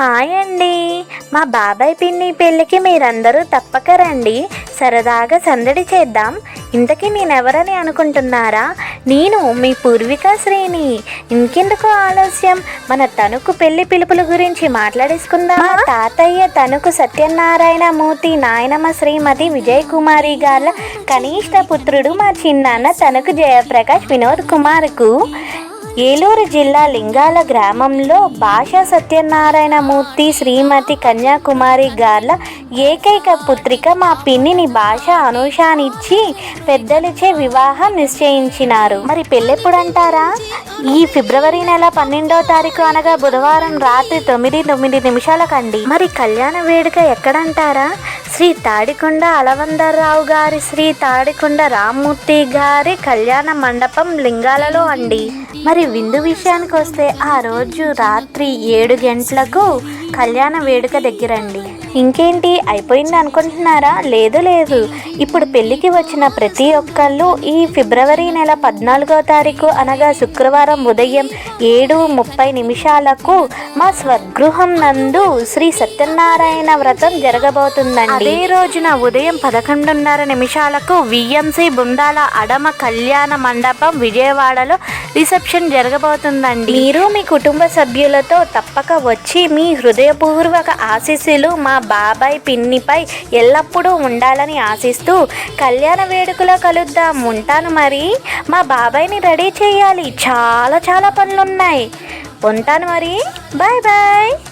Hi అండి మా బాబాయ్ పిన్ని పెళ్ళికి మీరందరూ తప్పక రండి. సరదాగా సందడి చేద్దాం. ఇంతకీ నేనెవరని అనుకుంటున్నారా? నేను మీ పూర్విక శ్రేణి. ఇంకెందుకు ఆలస్యం? మన తణుకు పెళ్ళి పిలుపుల గురించి మాట్లాడేసుకుందాం మా తాతయ్య తణుకు సత్యనారాయణ మూర్తి నాయనమ్మ శ్రీమతి విజయ్ కుమారి గార్ల కనిష్ట పుత్రుడు మా చిన్నాన్న తణుకు జయప్రకాష్ వినోద్ కుమార్కు. ఏలూరు జిల్లా లింగాల గ్రామంలో భాషా సత్యనారాయణ మూర్తి శ్రీమతి కన్యాకుమారి గార్ల ఏకైక పుత్రిక మా పిన్నిని భాష అనుషానిచ్చి పెద్దలచే వివాహం నిశ్చయించినారు. మరి పెళ్ళెప్పుడంటారా? ఈ ఫిబ్రవరి నెల పన్నెండో తారీఖు అనగా బుధవారం రాత్రి తొమ్మిది తొమ్మిది నిమిషాలకండి. మరి కళ్యాణ వేడుక ఎక్కడంటారా? శ్రీ తాడికొండ అలవందర్రావు గారి శ్రీ తాడికొండ రామ్మూర్తి గారి కళ్యాణ మండపం లింగాలలో అండి. మరి విందు విషయానికి వస్తే ఆ రోజు రాత్రి ఏడు గంటలకు కళ్యాణ వేడుక దగ్గరండి. ఇంకేంటి అయిపోయింది అనుకుంటున్నారా? లేదు లేదు. ఇప్పుడు పెళ్ళికి వచ్చిన ప్రతి ఒక్కళ్ళు ఈ ఫిబ్రవరి నెల పద్నాలుగో తారీఖు అనగా శుక్రవారం ఉదయం ఏడు ముప్పై నిమిషాలకు మా స్వగృహం నందు శ్రీ సత్యనారాయణ వ్రతం జరగబోతుందండి. అదే రోజున ఉదయం పదకొండున్నర నిమిషాలకు విఎంసి బృందాల అడమ కళ్యాణ మండపం విజయవాడలో రిసెప్షన్ జరగబోతుందండి. మీరు మీ కుటుంబ సభ్యులతో తప్పక వచ్చి మీ హృదయపూర్వక ఆశీస్సులు మా బాబాయ్ పిన్నిపై ఎల్లప్పుడూ ఉండాలని ఆశిస్తూ కళ్యాణ వేడుకలో కలుద్దాం. ఉంటాను మరి. మా బాబాయ్ని రెడీ చేయాలి. చాలా చాలా పనులున్నాయి. ఉంటాను మరి. Bye bye.